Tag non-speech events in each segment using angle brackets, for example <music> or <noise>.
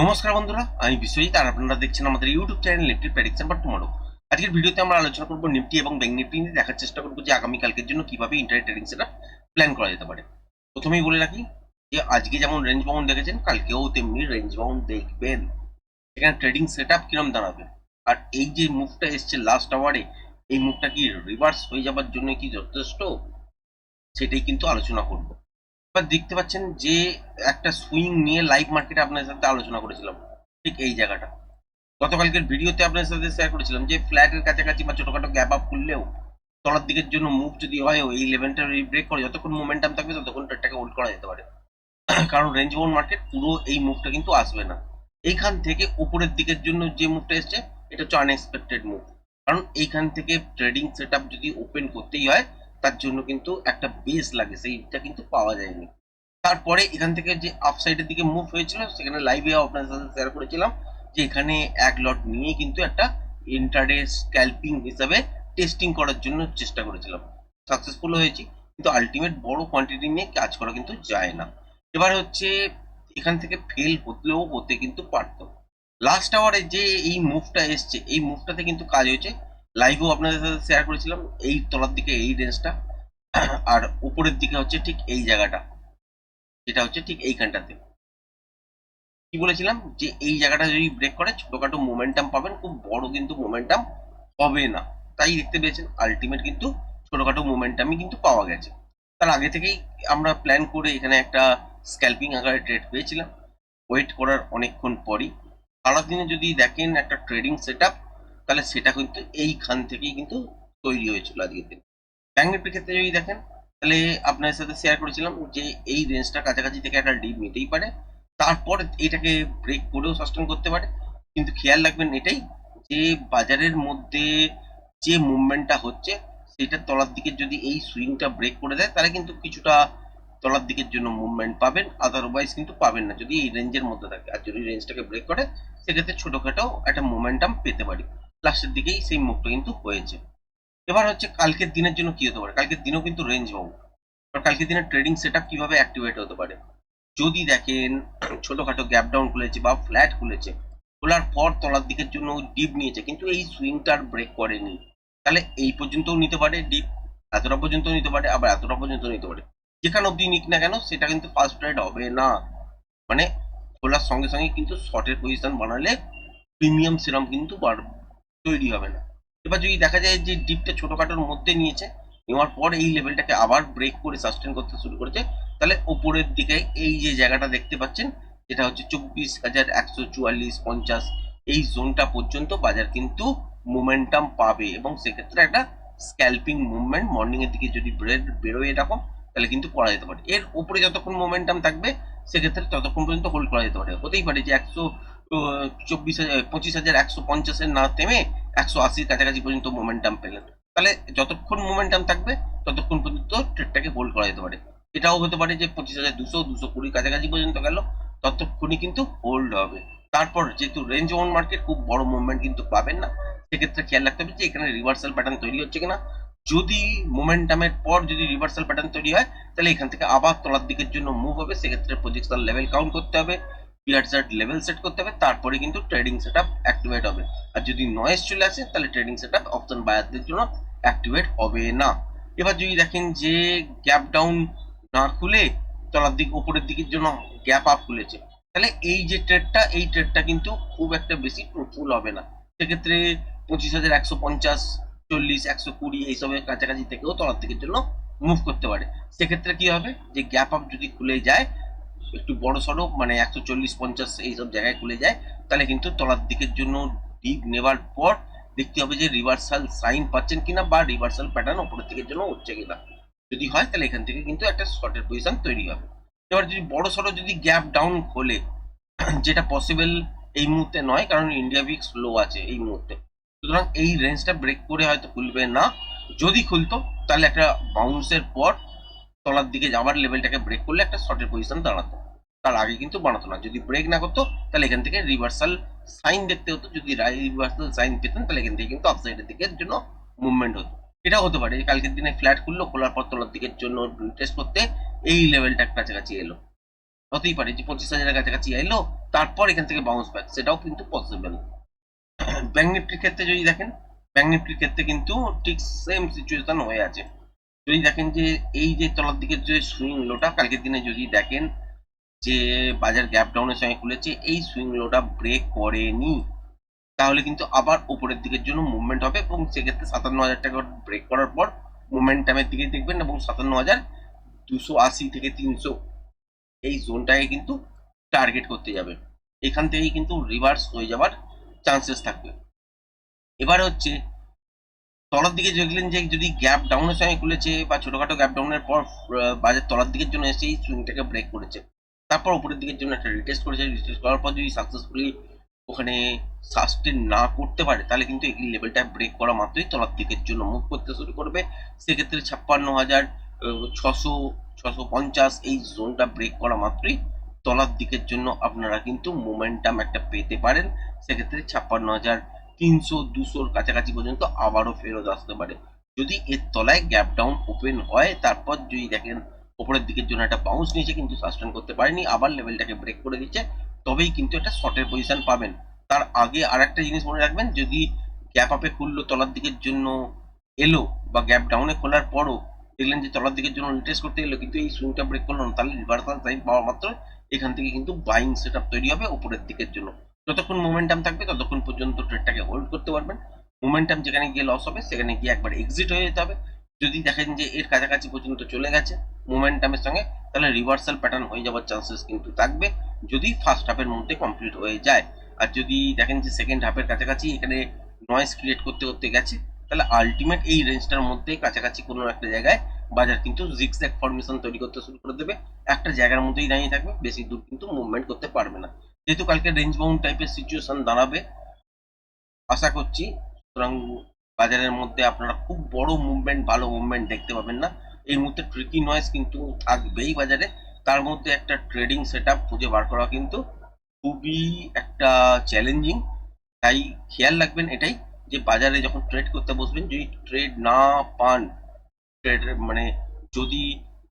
নমস্কার বন্ধুরা, আমি বিশ্বজিৎ, আর আপনারা দেখছেন আমাদের ইউটিউব চ্যানেল নিফটি প্রেডিকশন বা টুমরো আজকের ভিডিওতে আমরা আলোচনা করব নিফটি এবং ব্যাংক নিফটি নিয়ে দেখার চেষ্টা করব যে আগামী কালকের জন্য কীভাবে ইন্টারনেট ট্রেডিং সেটা প্ল্যান করা যেতে পারে। প্রথমেই বলে রাখি যে আজকে যেমন রেঞ্জ বাউন্ড দেখেছেন, কালকেও তেমনি রেঞ্জ বাউন্ড দেখবেন। এখানে ট্রেডিং সেট আপ কিরম দাঁড়াবে? আর এই যে মুভটা এসছে লাস্ট আওয়ারে এই মুভটা কি রিভার্স হয়ে যাবার জন্য কি যথেষ্ট? সেটাই কিন্তু আলোচনা করব। এবার দেখতে পাচ্ছেন যে একটা সুইং নিয়ে লাইভ মার্কেটে আপনার সাথে আলোচনা করেছিলাম। ঠিক এই জায়গাটা। গতকালকের ভিডিওতে আপনার সাথে শেয়ার করেছিলাম যে ফ্ল্যাটের কাছাকাছি বা ছোটখাটো গ্যাপ আপ করলেও তলার দিকের জন্য মুভ যদি হয় এই লেভেলটা ব্রেক করে যতক্ষণ মোমেন্টাম থাকবে, ততক্ষণ ট্রেডটাকে হোল্ড করা যেতে পারে। <clears throat> কারণ রেঞ্জ বাউন্ড মার্কেট পুরো এই মুভটা কিন্তু আসবে না। এইখান থেকে উপরের দিকের জন্য যে মুভটা এসছে, এটা হচ্ছে আনএক্সপেক্টেড মুভ কারণ এইখান থেকে ট্রেডিং সেট যদি ওপেন করতেই হয় তার জন্য কিন্তু একটা বেস লাগে সেইটা কিন্তু পাওয়া যায়নি। তারপরে এখান থেকে যে আপসাইডের দিকে মুভ হয়েছিল, সেখানে লাইভে আপনাদের সাথে শেয়ার করেছিলাম, যে এখানে এক লট নিয়ে কিন্তু একটা ইন্টারডে স্ক্যাল্পিং হিসাবে টেস্টিং করার জন্য চেষ্টা করেছিলাম। সাকসেসফুল হয়েছি, কিন্তু আলটিমেট বড় কোয়ান্টিটি নিয়ে কাজ করা কিন্তু যায় না। এবার হচ্ছে এখান থেকে ফেল হতেও হতে কিন্তু পারতো। লাস্ট আওয়ারে যে এই মুভটা এসছে, এই মুভটাতে কিন্তু কাজ হয়েছে। লাইভেও আপনাদের সাথে শেয়ার করেছিলাম। এই তলার দিকে এই রেঞ্জটা আর উপরের দিকে হচ্ছে ঠিক এই জায়গাটা। যেটা হচ্ছে ঠিক এইখানটাতে। কি বলেছিলাম? যে এই জায়গাটা যদি ব্রেক করে, ছোটখাটো মোমেন্টাম পাবেন। খুব বড় কিন্তু মোমেন্টাম হবে না। তাই দেখতে পেয়েছেন আলটিমেট কিন্তু ছোটখাটো মোমেন্টামই কিন্তু পাওয়া গেছে। তার আগে থেকেই আমরা প্ল্যান করে এখানে একটা স্ক্যাল্পিং আকারে ট্রেড পেয়েছিলাম। ওয়েট করার অনেকক্ষণ পরই। সারাদিনে যদি দেখেন একটা ট্রেডিং সেট তাহলে সেটা কিন্তু এইখান থেকেই কিন্তু তৈরি হয়েছিল আজকের দিন। ব্যাঙ্ক নিফটির ক্ষেত্রে যদি দেখেন, তাহলে আপনার সাথে শেয়ার করেছিলাম যে এই রেঞ্জটা কাছাকাছি থেকে একটা ডিপ নিতেই পারে। তারপর এটাকে ব্রেক করেও সাস্টেন করতে পারে। কিন্তু খেয়াল রাখবেন এটাই যে বাজারের মধ্যে যে মুভমেন্টটা হচ্ছে সেটার তলার দিকে যদি এই সুইংটা ব্রেক করে দেয়, তাহলে কিন্তু কিছুটা তলার দিকের জন্য মুভমেন্ট পাবেন। আদারওয়াইজ কিন্তু পাবেন না। যদি এই রেঞ্জের মধ্যে থাকে, আর যদি রেঞ্জটাকে ব্রেক করে, সেক্ষেত্রে ছোটোখাটো একটা মোমেন্টাম পেতে পারি। লাস্টের দিকেই সেই মুভটা কিন্তু হয়েছে। এবার হচ্ছে কালকের দিনের জন্য কি হতে পারে? কালকের দিনও কিন্তু রেঞ্জ বাউন্ড এবার কালকের দিনের ট্রেডিং সেট কীভাবে অ্যাক্টিভেট হতে পারে? যদি দেখেন, ছোটখাটো গ্যাপ ডাউন খুলেছে বা ফ্ল্যাট খুলেছে, খোলার পর তলার দিকের জন্য ডিপ নিয়েছে, কিন্তু এই সুইংটার ব্রেক করেনি। তাহলে এই পর্যন্তও নিতে পারে ডিপ এতটা পর্যন্ত নিতে পারে, আবার এতটা পর্যন্ত নিতে পারে। যেখানে অব্দি নিক না কেন, সেটা কিন্তু ফার্স্ট ট্রেড হবে না। মানে খোলার সঙ্গে সঙ্গে কিন্তু শর্টের পজিশন বানালে প্রিমিয়াম সিরাম কিন্তু তৈরি হবে না। এবার যদি দেখা যায় যে ডিপটা ছোটখাটোর মধ্যে নিয়েছে, নেওয়ার পর এই লেভেলটাকে আবার ব্রেক করে সাস্টেন করতে শুরু করেছে, তাহলে উপরের দিকে এই যে জায়গাটা দেখতে পাচ্ছেন যেটা হচ্ছে চব্বিশ হাজার একশো চুয়াল্লিশ, পঞ্চাশ, এই জোনটা পর্যন্ত বাজার কিন্তু মোমেন্টাম পাবে এবং সেক্ষেত্রে একটা স্ক্যাল্পিং মুভমেন্ট মর্নিং এর দিকে যদি ব্রেড বেরোয় এরকম, তাহলে কিন্তু করা যেতে পারে। এর উপরে যতক্ষণ মোমেন্টাম থাকবে, সেক্ষেত্রে ততক্ষণ পর্যন্ত হোল্ড করা যেতে পারে। হতেই পারে যে একশো চব্বিশ হাজার, পঁচিশ হাজার, একশো পঞ্চাশের না থেমে একশো আশির কাছাকাছি পর্যন্ত মোমেন্টাম পেলেন। তাহলে যতক্ষণ মোমেন্টাম থাকবে, ততক্ষণ পর্যন্ত ট্রেডটাকে হোল্ড করা যেতে পারে। এটাও হতে পারে যে পঁচিশ হাজার দুশো দুশো কুড়ির কাছাকাছি পর্যন্ত গেল, ততক্ষণই কিন্তু হোল্ড হবে। তারপর যেহেতু রেঞ্জ ওন মার্কেট খুব বড় মুভমেন্ট কিন্তু পাবেন না, সেক্ষেত্রে খেয়াল রাখতে হবে যে এখানে রিভার্সাল প্যাটার্ন তৈরি হচ্ছে কিনা। যদি মোমেন্টামের পর যদি রিভার্সাল প্যাটার্ন তৈরি হয়, তাহলে এখান থেকে আবার তলার দিকের জন্য মুভ হবে, সেক্ষেত্রে প্রজেকশন লেভেল কাউন্ট করতে হবে। পিয়ার চার্ট লেভেল সেট করতে হবে, তারপরে কিন্তু ট্রেডিং সেট আপ অ্যাক্টিভেট হবে। আর যদি নয়েস চলে আসে, তাহলে ট্রেডিং সেট আপ অপশন বায়ারদের জন্য অ্যাক্টিভেট হবে না। এবার যদি দেখেন যে গ্যাপ ডাউন না খুলে, তলার দিক, উপরের দিকের জন্য গ্যাপ আপ খুলেছে, তাহলে এই যে ট্রেডটা এই ট্রেডটা কিন্তু খুব একটা বেশি ফ্রুটফুল হবে না। সেক্ষেত্রে পঁচিশ হাজার একশো পঞ্চাশ, চল্লিশ, একশো কুড়ি এইসবের কাছাকাছি থেকেও তলার দিকের জন্য মুভ করতে পারে। সেক্ষেত্রে কি হবে? যে গ্যাপ আপ যদি খুলে যায় একটু বড় সড়ো মানে একশো চল্লিশ, পঞ্চাশ এইসব জায়গায় খুলে যায়, তাহলে কিন্তু তলার দিকের জন্য ডিপ নেওয়ার পর দেখতে হবে যে রিভার্সাল সাইন পাচ্ছেন কিনা বা রিভার্সাল প্যাটার্ন উপরের দিকের জন্য হচ্ছে কিনা। যদি হয়, তাহলে এখান থেকে কিন্তু একটা শর্টের পজিশন তৈরি হবে। এবার যদি বড় সড়ো যদি গ্যাপ ডাউন খোলে, যেটা পসিবল এই মুহূর্তে নয়, কারণ ইন্ডিয়া উইক স্লো আছে এই মুহূর্তে। সুতরাং এই রেঞ্জটা ব্রেক করে হয়তো খুলবে না। যদি খুলতো, তাহলে একটা বাউন্সের পর তলার দিকে যাওয়ার লেভেলটাকে ব্রেক করলে একটা শর্টের পজিশন দাঁড়াতো। তার আগে কিন্তু বানাতো না। যদি ব্রেক না করতো, তাহলে এখান থেকে রিভার্সাল সাইন দেখতে হতো। যদি রিভার্সাল সাইন পেতেন, তাহলে এখান থেকে কিন্তু আপসাইডের দিকের জন্য মুভমেন্ট হতো। এটা হতে পারে। কালকের দিনে ফ্ল্যাট খুললো, খোলার পর তলার দিকের জন্য টেস্ট করতে এই লেভেলটার কাছাকাছি এলো। হতেই পারে যে পঁচিশ হাজারের কাছাকাছি এলো, তারপর এখান থেকে বাউন্স ব্যাক সেটাও কিন্তু পসিবল ব্যাঙ্ক নিফটির ক্ষেত্রে যদি দেখেন ব্যাঙ্ক নিফটির ক্ষেত্রে কিন্তু ঠিক সেম সিচুয়েশন হয়ে আছে। যদি দেখেন যে এই যে তলার দিকের যে সুইং লোটা কালকের দিনে যদি দেখেন যে বাজার গ্যাপ ডাউনের সঙ্গে খুলেছে, এই সুইং লোটা ব্রেক করেনি, তাহলে কিন্তু আবার উপরের দিকের জন্য মুভমেন্ট হবে এবং সেক্ষেত্রে সাতান্ন হাজার টাকা ব্রেক করার পর মোমেন্টামের দিকে দেখবেন এবং সাতান্ন হাজার দুশো আশি থেকে তিনশো এই জোনটাকে কিন্তু টার্গেট করতে যাবে। এখান থেকেই কিন্তু রিভার্স হয়ে যাবার চান্সেস থাকবে। এবার হচ্ছে তলার দিকে দেখলেন যে যদি গ্যাপ ডাউনের সঙ্গে খুলেছে বা ছোটখাটো গ্যাপ ডাউনের পর বাজার তলার দিকের জন্য এসে এই সুইংটাকে ব্রেক করেছে। তারপর উপরের দিকের জন্য একটা রিটেস্ট করেছে। রিটেস্ট করার পর যদি সাকসেসফুলি ওখানে সাস্টেন না করতে পারে, তাহলে কিন্তু এই লেভেলটা ব্রেক করা মাত্রই তলার দিকের জন্য মুভ করতে শুরু করবে। সেক্ষেত্রে ছাপ্পান্ন হাজার ছশো ছশো পঞ্চাশ এই জোনটা ব্রেক করা মাত্রই তলার দিকের জন্য আপনারা কিন্তু মোমেন্টাম একটা পেতে পারেন। সেক্ষেত্রে ছাপ্পান্ন হাজার তিনশো, দুশোর কাছাকাছি পর্যন্ত আবারও ফেরত আসতে পারে। যদি এর তলায় গ্যাপ ডাউন ওপেন হয়, তারপর যদি দেখেন উপরের দিকের জন্য একটা বাউন্স নিয়েছে, কিন্তু সাস্টেন করতে পারেনি, আবার লেভেলটাকে ব্রেক করে দিচ্ছে, তবেই কিন্তু একটা শর্টের পজিশন পাবেন। তার আগে আর একটা জিনিস মনে রাখবেন, যদি গ্যাপ আপে খুললো তলার দিকের জন্য এলো বা গ্যাপ ডাউনে খোলার পরও দেখলেন যে তলার দিকের জন্য রিটেস্ট করতে এলো, কিন্তু এই সুইংটা ব্রেক করল না, তাহলে রিভার্সাল সাইন পাওয়া মাত্র এখান থেকে কিন্তু বাইং সেট তৈরি হবে উপরের দিকের জন্য। যতক্ষণ মোমেন্টাম থাকবে, ততক্ষণ পর্যন্ত ট্রেডটাকে হোল্ড করতে পারবেন। মোমেন্টাম যেখানে গিয়ে লস হবে, সেখানে গিয়ে একবার এক্সিট হয়ে যেতে হবে। যদি দেখেন যে এর কাছাকাছি পর্যন্ত চলে গেছে মোমেন্টামের সঙ্গে, তাহলে রিভার্সাল প্যাটার্ন হয়ে যাওয়ার চান্সেস কিন্তু থাকবে, যদি ফার্স্ট হাফের মধ্যে কমপ্লিট হয়ে যায়। আর যদি দেখেন যে সেকেন্ড হাফের কাছাকাছি এখানে নয়েজ ক্রিয়েট করতে করতে গেছে, তাহলে আলটিমেট এই রেঞ্জটার মধ্যে কাছাকাছি কোনো একটা জায়গায় বাজার কিন্তু জিগজ্যাগ ফরমেশন তৈরি করতে শুরু করে দেবে। একটা জায়গার মধ্যেই দাঁড়িয়ে থাকবে, বেশি দূর কিন্তু মুভমেন্ট করতে পারবে না। যেহেতু কালকে রেঞ্জ বাউন্ড টাইপের সিচুয়েশন দাঁড়াবে, আশা করছি। সুতরাং বাজারের মধ্যে আপনারা খুব বড় মুভমেন্ট ভালো মুভমেন্ট দেখতে পাবেন না। এই মুহূর্তে ট্রিকি নয়েজ কিন্তু থাকবেই বাজারে। তার মধ্যে একটা ট্রেডিং সেট আপ খুঁজে বার করা কিন্তু খুবই একটা চ্যালেঞ্জিং তাই খেয়াল রাখবেন এটাই যে বাজারে যখন ট্রেড করতে বসবেন, যদি ট্রেড না পান ট্রেড মানে যদি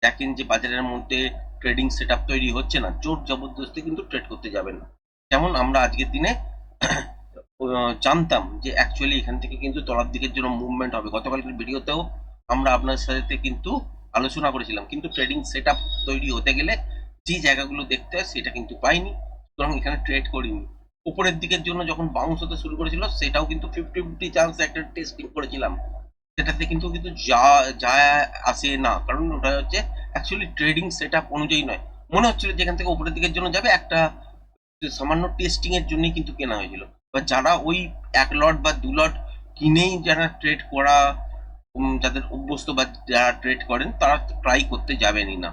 দেখেন যে বাজারের মধ্যে ট্রেডিং সেট তৈরি হচ্ছে না, জোর জবরদস্তি কিন্তু ট্রেড করতে যাবেন না। যেমন আমরা আজকের দিনে <coughs> জানতাম যে অ্যাকচুয়ালি এখান থেকে কিন্তু তলার দিকের জন্য মুভমেন্ট হবে। গতকালকের ভিডিওতেও আমরা আপনার সাথে কিন্তু আলোচনা করেছিলাম। কিন্তু ট্রেডিং সেট তৈরি হতে গেলে যে জায়গাগুলো দেখতে হয় সেটা কিন্তু পাইনি, সুতরাং এখানে ট্রেড করিনি। উপরের দিকের জন্য যখন বাউন্স হতে শুরু করেছিল, সেটাও কিন্তু ফিফটি ফিফটি চান্স একটা টেস্টিং করেছিলাম। সেটাতে কিন্তু কিন্তু যা যা আসে না। কারণ ওটা হচ্ছে অ্যাকচুয়ালি ট্রেডিং সেট অনুযায়ী নয়। মনে হচ্ছিল যে এখান থেকে উপরের দিকের জন্য যাবে, একটা সামান্য টেস্টিং এর জন্যই কিন্তু কেনা হয়েছিল। বা যারা ওই এক লট বা দু লট কিনেই যারা ট্রেড করা যাদের অভ্যস্ত বা যারা ট্রেড করেন, তারা ট্রাই করতে যাবেনই না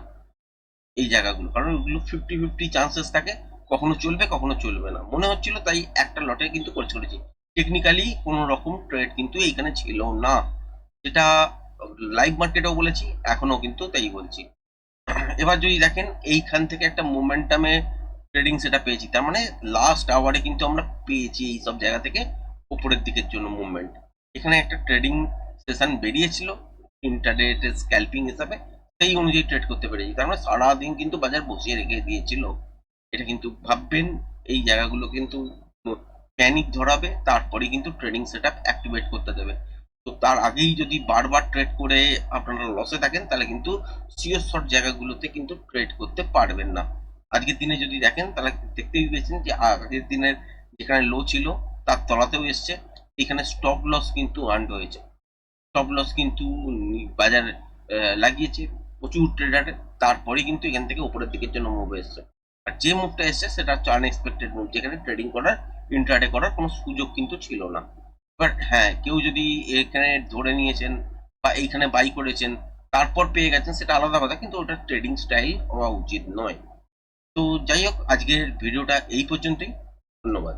এই জায়গাগুলো। কারণ ওগুলো ফিফটি ফিফটি চান্সেস থাকে, কখনো চলবে কখনো চলবে না। মনে হচ্ছিল তাই একটা লটে কিন্তু করে চলেছি টেকনিক্যালি কোনো রকম ট্রেড কিন্তু এইখানে ছিল না। যেটা লাইভ মার্কেটেও বলেছি এখনও কিন্তু তাই বলছি। এবার যদি দেখেন, এইখান থেকে একটা মোমেন্টামে ট্রেডিং সেটা পেয়েছি, তার মানে লাস্ট আওয়ারে কিন্তু আমরা পেয়েছি এই সব জায়গা থেকে উপরের দিকের জন্য মুভমেন্ট এখানে একটা ট্রেডিং সেশন বেরিয়েছিল ইন্টারডে স্ক্যাল্পিং হিসাবে, সেই অনুযায়ী ট্রেড করতে পেরেছি। তার মানে সারাদিন কিন্তু বাজার বসিয়ে রেখে দিয়েছিল। এটা কিন্তু ভাববেন, এই জায়গাগুলো কিন্তু প্যানিক ধরাবে, তারপরে কিন্তু ট্রেডিং সেট অ্যাক্টিভেট করতে দেবে। তো তার আগেই যদি বারবার ট্রেড করে আপনারা লসে থাকেন, তাহলে কিন্তু সিওর শর্ট জায়গাগুলোতে কিন্তু ট্রেড করতে পারবেন না। আজকের দিনে যদি দেখেন, তাহলে দেখতেই পেয়েছেন যে আগের দিনের যেখানে লো ছিল, তার তলাতেও এসছে। এখানে স্টপ লস কিন্তু আর্ন হয়েছে। স্টপ লস কিন্তু বাজার লাগিয়েছে প্রচুর ট্রেডার তারপরে কিন্তু এখান থেকে উপরের দিকের জন্য মুভ এসছে। আর যে মুভটা এসছে, সেটা হচ্ছে আনএক্সপেক্টেড মুভ যেখানে ট্রেডিং করার ইন্ট্রাডে করার কোনো সুযোগ কিন্তু ছিল না। বাট হ্যাঁ কেউ যদি এখানে ধরে নিয়েছেন বা এইখানে বাই করেছেন, তারপর পেয়ে গেছেন, সেটা আলাদা কথা, কিন্তু ওটা ট্রেডিং স্টাইল হওয়া উচিত নয়। তো যাই হোক, আজকের ভিডিওটা এই পর্যন্তই। ধন্যবাদ।